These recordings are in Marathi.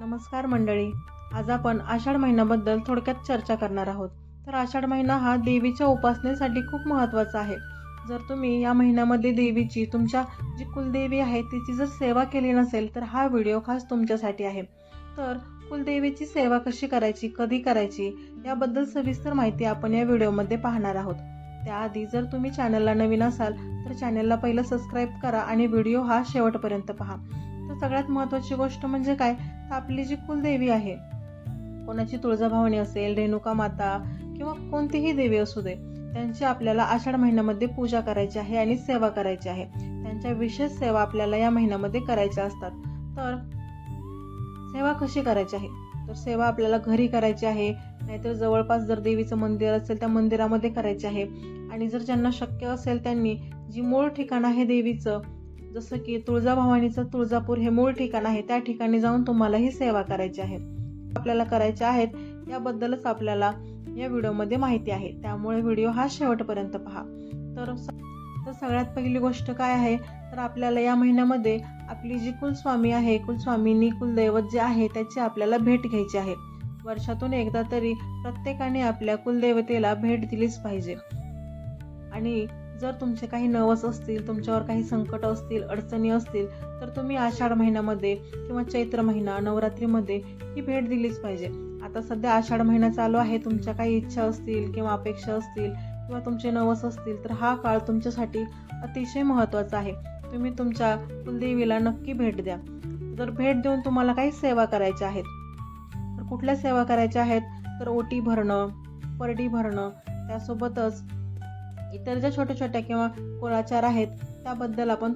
नमस्कार मंडळी. आज आपण आषाढ महिन्याबद्दल थोडक्यात चर्चा करणार आहोत. तर आषाढ महिना हा देवीच्या उपासनेसाठी खूप महत्त्वाचा आहे. जर तुम्ही या महिन्यामध्ये देवीची तुमच्या जी कुलदेवी आहे तिची जर सेवा केली नसेल तर हा व्हिडिओ खास तुमच्यासाठी आहे. तर कुलदेवीची सेवा कशी करायची कधी करायची याबद्दल सविस्तर माहिती आपण या व्हिडिओमध्ये पाहणार आहोत. त्याआधी जर तुम्ही चॅनलला नवीन असाल तर चॅनलला पहिलं सबस्क्राईब करा आणि व्हिडिओ हा शेवटपर्यंत पहा. तर सगळ्यात महत्त्वाची गोष्ट म्हणजे काय? आपली जी कुलदेवी आहे कोणाची तुळजाभवानी असेल रेणुका माता किंवा कोणतीही देवी असू दे त्यांची आपल्याला आषाढ महिन्यामध्ये पूजा करायची आहे आणि सेवा करायची आहे. त्यांच्या विशेष सेवा आपल्याला या महिन्यामध्ये करायच्या असतात. तर सेवा कशी करायची आहे? तर सेवा आपल्याला घरी करायची आहे नाहीतर जवळपास जर देवीचं मंदिर असेल त्या मंदिरामध्ये करायचे आहे. आणि जर ज्यांना शक्य असेल त्यांनी जी मूळ ठिकाण आहे देवीचं जसं की तुळजाभवानीचं तुळजापूर हे मूळ ठिकाण आहे त्या ठिकाणी जाऊन तुम्हाला ही सेवा करायची आहे. आपल्याला करायच्या आहेत याबद्दलच आपल्याला या व्हिडिओमध्ये माहिती आहे. त्यामुळे व्हिडिओ हा शेवटपर्यंत पहा. तर तर सगळ्यात पहिली गोष्ट काय आहे? तर आपल्याला या महिन्यामध्ये आपली जी कुलस्वामी आहे कुलस्वामींनी कुलदैवत जे आहे त्याची आपल्याला भेट घ्यायची आहे. वर्षातून एकदा तरी प्रत्येकाने आपल्या कुलदेवतेला भेट दिलीच पाहिजे. आणि जर तुमचे काही नवस असतील तुमच्यावर काही संकट असतील अडचणी असतील तर तुम्ही आषाढ महिन्यामध्ये किंवा चैत्र महिना नवरात्रीमध्ये ही भेट दिलीच पाहिजे. आता सध्या आषाढ महिना चालू आहे तुमच्या काही इच्छा असतील किंवा अपेक्षा असतील किंवा तुमचे नवस असतील तर हा काळ तुमच्यासाठी अतिशय महत्त्वाचा आहे. तुम्ही तुमच्या कुलदेवीला नक्की भेट द्या. जर भेट देऊन तुम्हाला काही सेवा करायच्या आहेत तर कुठल्या सेवा करायच्या आहेत? तर ओटी भरणं परडी भरणं त्यासोबतच इतर ज्या छोट्या छोट्या किंवा कुळाचार आहेत त्याबद्दल आपण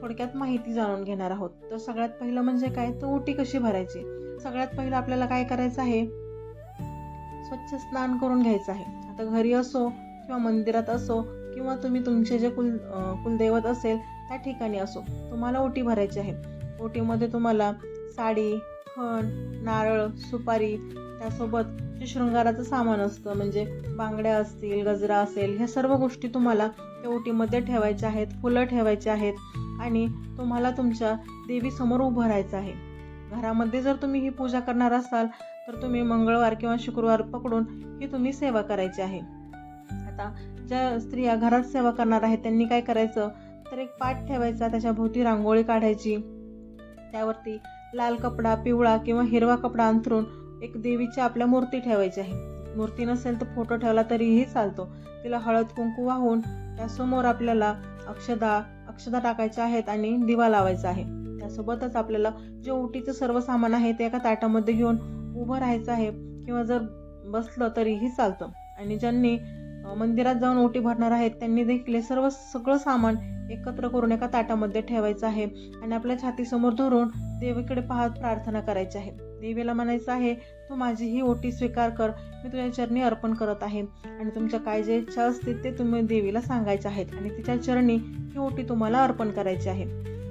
थोडक्यात माहिती जाणून घेणार आहोत. तर सगळ्यात पहिलं म्हणजे काय? तर ओटी कशी भरायची? सगळ्यात पहिलं आपल्याला काय करायचं आहे? स्वच्छ स्नान करून घ्यायचं आहे. आता घरी असो किंवा मंदिरात असो किंवा तुम्ही तुमचे जे कुल कुलदैवत असेल त्या ठिकाणी असो तुम्हाला ओटी भरायची आहे. ओटीमध्ये तुम्हाला साडी फण नारळ सुपारी त्यासोबत जे शृंगाराचं सामान असतं म्हणजे बांगड्या असतील गजरा असेल ह्या सर्व गोष्टी तुम्हाला त्या ओटीमध्ये ठेवायच्या आहेत फुलं ठेवायची आहेत आणि तुम्हाला तुमच्या देवीसमोर उभं राहायचं आहे. घरामध्ये जर तुम्ही ही पूजा करणार असाल तर तुम्ही मंगळवार किंवा शुक्रवार पकडून ही तुम्ही सेवा करायची आहे. आता ज्या स्त्रिया घरात सेवा करणार आहेत त्यांनी काय करायचं? तर एक पाट ठेवायचा त्याच्या भोवती रांगोळी काढायची. त्यावरती लाल कपडा पिवळा किंवा हिरवा कपडा अंथरून एक देवीची आपल्या मूर्ती ठेवायची आहे. मूर्ती नसेल तर फोटो ठेवला तरीही चालतो. तिला हळद कुंकू वाहून त्यासमोर आपल्याला अक्षदा अक्षदा टाकायच्या आहेत आणि दिवा लावायचा आहे. त्यासोबतच आपल्याला जे ओटीचं सर्व सामान आहे ते एका ताटामध्ये घेऊन उभं राहायचं आहे किंवा जर बसलं तरीही चालतं. आणि ज्यांनी मंदिरात जाऊन ओटी भरणार आहेत त्यांनी देखील सर्व सगळं सामान एकत्र करून एका ताटामध्ये ठेवायचं आहे आणि आपल्या छातीसमोर धरून देवीकडे पाहत प्रार्थना करायची आहे. देवीला म्हणायचं आहे तू माझी ही ओटी स्वीकार कर. मी तुझ्या चरणी अर्पण करत आहे आणि तुमच्या काय जे इच्छा असतील ते तुम्ही देवीला सांगायचे आहेत आणि तिच्या चरणी ही ओटी तुम्हाला अर्पण करायची आहे.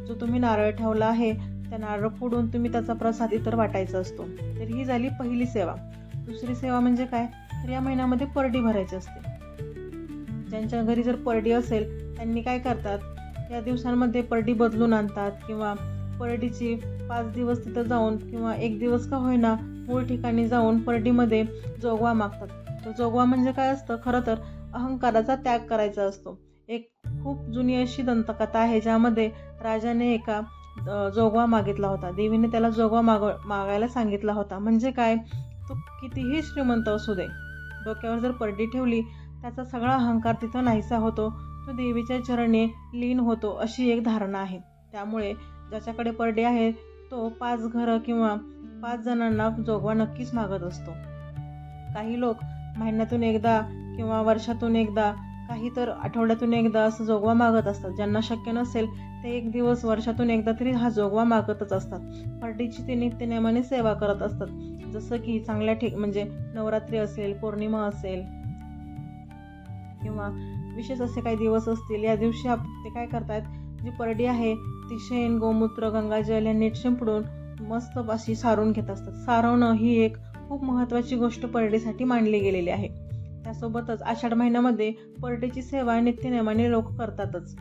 जो तुम्ही नारळ ठेवला आहे त्या नारळ फोडून तुम्ही त्याचा प्रसाद इतर वाटायचा असतो. तर ही झाली पहिली सेवा. दुसरी सेवा म्हणजे काय? तर या महिन्यामध्ये परडी भरायची असते. ज्यांच्या घरी जर परडी असेल त्यांनी काय करतात? या दिवसांमध्ये परडी बदलून आणतात किंवा परडीची पाच दिवस तिथं जाऊन किंवा एक दिवस का होईना मूळ ठिकाणी जाऊन परडीमध्ये जोगवा मागतात. तर जोगवा म्हणजे काय असतं? खरं तर अहंकाराचा त्याग करायचा असतो. एक खूप जुनी अशी दंतकथा आहे ज्यामध्ये राजाने एका जोगवा मागितला होता. देवीने त्याला जोगवा माग मागायला सांगितला होता. म्हणजे काय? तो कितीही श्रीमंत असू दे डोक्यावर जर परडी ठेवली त्याचा सगळा अहंकार तिथं नाहीसा होतो. तो देवीच्या चरणी लीन होतो अशी एक धारणा आहे. त्यामुळे ज्याच्याकडे परडे आहे तो पाच घरं किंवा पाच जणांना जोगवा नक्कीच मागत असतो. काही लोक महिन्यातून एकदा किंवा वर्षातून एकदा काही तर आठवड्यातून एकदा असं जोगवा मागत असतात. ज्यांना शक्य नसेल ते एक दिवस वर्षातून एकदा तरी हा जोगवा मागतच असतात. परडीची ते नित्यनेमाने सेवा करत असतात. जसं की चांगल्या ठिक म्हणजे नवरात्री असेल पौर्णिमा असेल किंवा विशेष असे काही दिवस असतील. या दिवशी आप ते काय करतात जी परडी आहे ती शेण गोमूत्र गंगाजल या नीट शिंपडून मस्त अशी सारून घेत असतात. सारवणं ही एक खूप महत्त्वाची गोष्ट परडीसाठी मानली गेलेली आहे. त्यासोबतच आषाढ महिन्यामध्ये परडीची सेवा नित्यनेमाने लोक करतातच.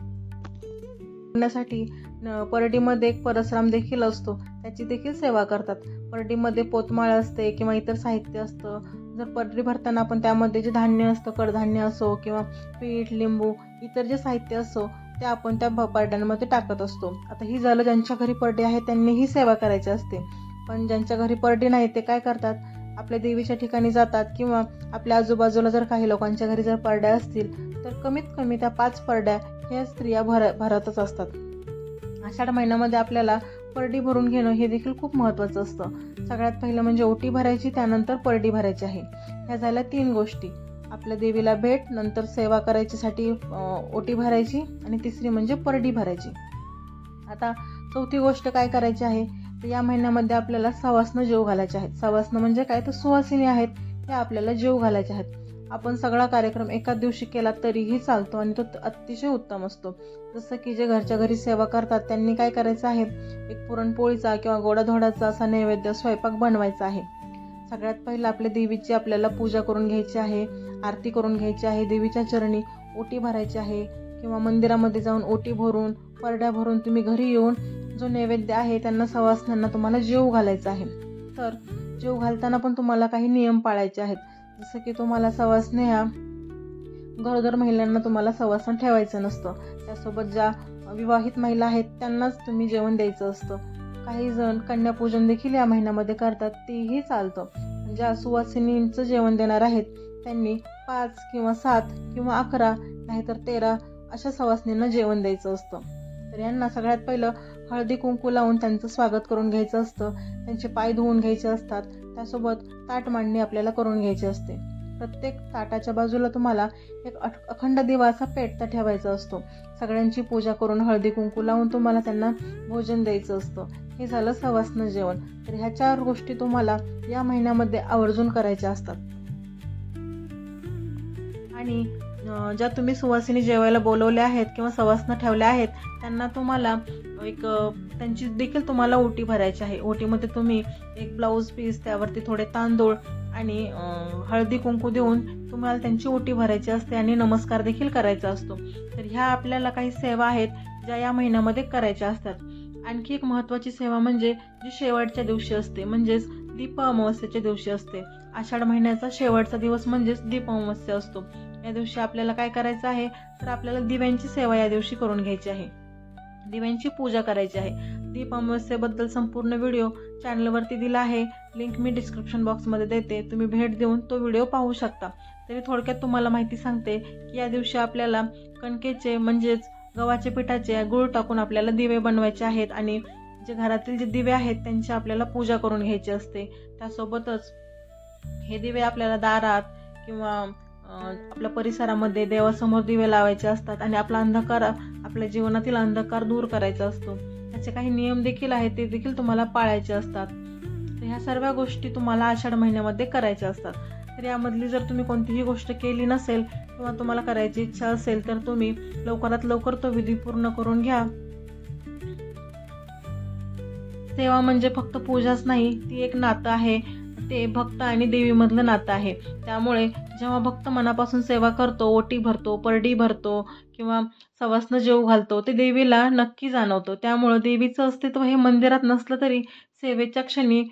करण्यासाठी न- परडीमध्ये एक परसराम देखील असतो. त्याची देखील सेवा करतात. परडीमध्ये पोतमाळ असते किंवा इतर साहित्य असतं. जर परडी भरताना आपण त्यामध्ये जे धान्य असतं कडधान्य असो किंवा पीठ लिंबू इतर जे साहित्य असो ते आपण त्या भ- परड्यांमध्ये टाकत असतो. आता ही झालं ज्यांच्या घरी परडी आहे त्यांनी ही सेवा करायची असते. पण ज्यांच्या घरी परडी नाही ते काय करतात? आपल्या देवीच्या ठिकाणी जातात किंवा आपल्या आजूबाजूला जर काही लोकांच्या घरी जर परड्या असतील तर कमीत कमी त्या पाच परड्या ह्या स्त्रिया भर भरतच असतात. आषाढ महिन्यामध्ये आपल्याला परडी भरून घेणं हे देखील खूप महत्त्वाचं असतं. सगळ्यात पहिलं म्हणजे ओटी भरायची त्यानंतर परडी भरायची आहे. ह्या झाल्या तीन गोष्टी. आपल्या देवीला भेट नंतर सेवा करायच्यासाठी ओटी भरायची आणि तिसरी म्हणजे परडी भरायची. आता चौथी गोष्ट काय करायची आहे? तर या महिन्यामध्ये आपल्याला सवासनं जेव घालायचे आहेत. सवासनं म्हणजे काय? तर सुवासिनी आहेत. हे आपल्याला जेव घालायचे आहेत. आपण सगळा कार्यक्रम एकाच दिवशी केला तरीही चालतो आणि तो अतिशय उत्तम असतो. जसं की जे घरच्या घरी सेवा करतात त्यांनी काय करायचं आहे? एक पुरणपोळीचा किंवा गोडाधोडाचा असा नैवेद्य स्वयंपाक बनवायचा आहे. सगळ्यात पहिलं आपल्या देवीची आपल्याला पूजा करून घ्यायची आहे आरती करून घ्यायची आहे देवीच्या चरणी ओटी भरायची आहे किंवा मंदिरामध्ये जाऊन ओटी भरून परड्या भरून तुम्ही घरी येऊन जो नैवेद्य आहे त्यांना सवासण्यांना तुम्हाला जेव घालायचा आहे. तर जेव घालताना पण तुम्हाला काही नियम पाळायचे आहेत. जसं की तुम्हाला सवासने ह्या गरोदर महिलांना तुम्हाला सवासण ठेवायचं नसतं. त्यासोबत ज्या विवाहित महिला आहेत त्यांनाच तुम्ही जेवण द्यायचं असतं. काही जण कन्यापूजन देखील या महिन्यामध्ये करतात तेही चालतं. ज्या सुवासिनींचं जेवण देणार आहेत त्यांनी पाच किंवा सात किंवा अकरा नाहीतर तेरा अशा सवासनींना जेवण द्यायचं असतं. तर यांना सगळ्यात पहिलं हळदी कुंकू लावून त्यांचं स्वागत करून घ्यायचं असतं. त्यांचे पाय धुवून घ्यायचे असतात. त्यासोबत ताट मांडणी आपल्याला करून घ्यायची असते. प्रत्येक ताटाच्या बाजूला तुम्हाला एक अखंड दिवाचा पेटता ठेवायचा असतो. सगळ्यांची पूजा करून हळदी कुंकू लावून तुम्हाला त्यांना भोजन द्यायचं असतं. हे झालं सवासनं जेवण. तर ह्या चार गोष्टी तुम्हाला या महिन्यामध्ये आवर्जून करायच्या असतात. आणि ज्या तुम्ही सुवासिनी जेवायला बोलवल्या आहेत किंवा सवासनं ठेवल्या आहेत त्यांना तुम्हाला एक त्यांची देखील तुम्हाला ओटी भरायची आहे. ओटीमध्ये तुम्ही एक ब्लाऊज पीस त्यावरती थोडे तांदूळ आणि हळदी कुंकू देऊन तुम्हाला त्यांची ओटी भरायची असते आणि नमस्कार देखील करायचा असतो. तर ह्या आपल्याला काही सेवा आहेत ज्या या महिन्यामध्ये करायच्या असतात. आणखी एक महत्त्वाची सेवा म्हणजे जी शेवटच्या दिवशी असते म्हणजेच दीप अमावस्येच्या दिवशी असते. आषाढ महिन्याचा शेवटचा दिवस म्हणजेच दीप अमावस्या असतो. या दिवशी आपल्याला काय करायचं आहे? तर आपल्याला दिव्यांची सेवा या दिवशी करून घ्यायची आहे. दिव्यांची पूजा करायची आहे. दीप अमावस्येबद्दल संपूर्ण व्हिडिओ चॅनलवरती दिला आहे. लिंक मी डिस्क्रिप्शन बॉक्समध्ये देते. तुम्ही भेट देऊन तो व्हिडिओ पाहू शकता. तरी थोडक्यात तुम्हाला माहिती सांगते की या दिवशी आपल्याला कणकेचे म्हणजेच गव्हाच्या पिठाचे गुळ टाकून आपल्याला दिवे बनवायचे आहेत आणि जे घरातील जे दिवे आहेत त्यांची आपल्याला पूजा करून घ्यायची असते. त्यासोबतच हे दिवे आपल्याला दारात किंवा आपल्या परिसरामध्ये देवासमोर दिवे लावायचे असतात आणि आपला अंधकार आपल्या जीवनातील अंधकार दूर करायचा असतो. त्याचे काही नियम देखील आहेत ते देखील तुम्हाला पाळायचे असतात. तर ह्या सर्व गोष्टी तुम्हाला आषाढ महिन्यामध्ये करायच्या असतात. तर यामधली जर तुम्ही कोणतीही गोष्ट केली नसेल किंवा तुम्हाला करायची इच्छा असेल तर तुम्ही लवकरात लवकर तो विधी पूर्ण करून घ्या. सेवा म्हणजे फक्त पूजाच नाही ती एक नातं आहे. ते भक्त आणि देवीमधलं नातं आहे. त्यामुळे जेव्हा भक्त मनापासून सेवा करतो ओटी भरतो परडी भरतो किंवा सवासनं जेव घालतो ते देवीला नक्की जाणवतो. त्यामुळं देवीचं अस्तित्व हे मंदिरात नसलं तरी सेवेच्या क्षणी